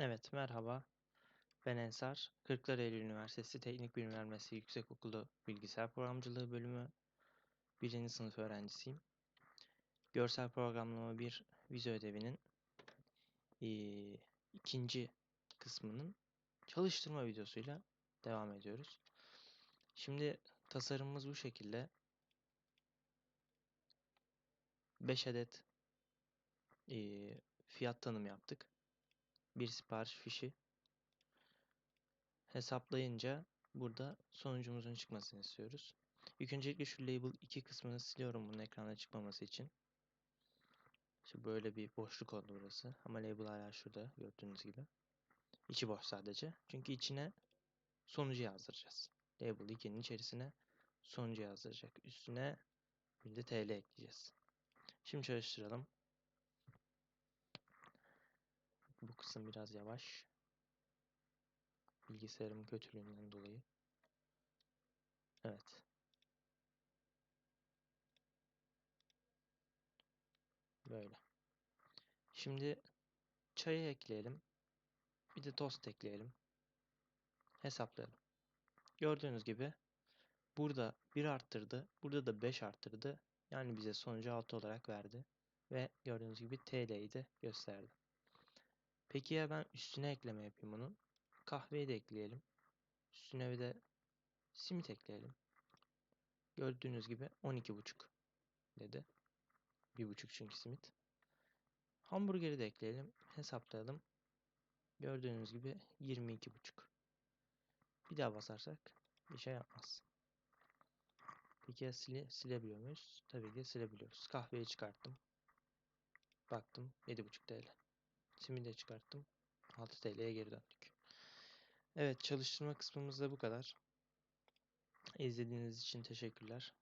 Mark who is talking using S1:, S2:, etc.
S1: Evet, merhaba. Ben Ensar. Kırklareli Üniversitesi Teknik Bilimler Mesleği Yüksekokulu Bilgisayar Programcılığı Bölümü 1. sınıf öğrencisiyim. Görsel programlama bir vize ödevinin eee, ikinci kısmının çalıştırma videosuyla devam ediyoruz. Şimdi tasarımımız bu şekilde. 5 adet eee, fiyat tanımı yaptık. Bir sipariş fişi hesaplayınca burada sonucumuzun çıkmasını istiyoruz. İlk öncelikle şu label 2 kısmını siliyorum bunun ekranda çıkmaması için. İşte böyle bir boşluk oldu burası. Ama label hala şurada gördüğünüz gibi. İçi boş sadece. Çünkü içine sonucu yazdıracağız. Label 2'nin içerisine sonucu yazdıracak. Üstüne bir de TL ekleyeceğiz. Şimdi çalıştıralım. Bu kısım biraz yavaş. Bilgisayarımın kötülüğünden dolayı. Evet. Böyle. Şimdi çayı ekleyelim. Bir de tost ekleyelim. Hesaplayalım. Gördüğünüz gibi burada 1 arttırdı. Burada da 5 arttırdı. Yani bize sonucu 6 olarak verdi. Ve gördüğünüz gibi TL'yi de gösterdi. Peki ya ben üstüne ekleme yapayım bunun. Kahveyi de ekleyelim. Üstüne bir de simit ekleyelim. Gördüğünüz gibi 12,5 dedi. 1,5 çünkü simit. Hamburgeri de ekleyelim. Hesaplayalım. Gördüğünüz gibi 22,5. Bir daha basarsak bir şey yapmaz. Peki ya sile, silebiliyor muyuz? Tabii ki silebiliyoruz. Kahveyi çıkarttım. Baktım 7,5 TL. Simidi de çıkarttım. 6 TL'ye geri döndük. Evet çalıştırma kısmımız da bu kadar. İzlediğiniz için teşekkürler.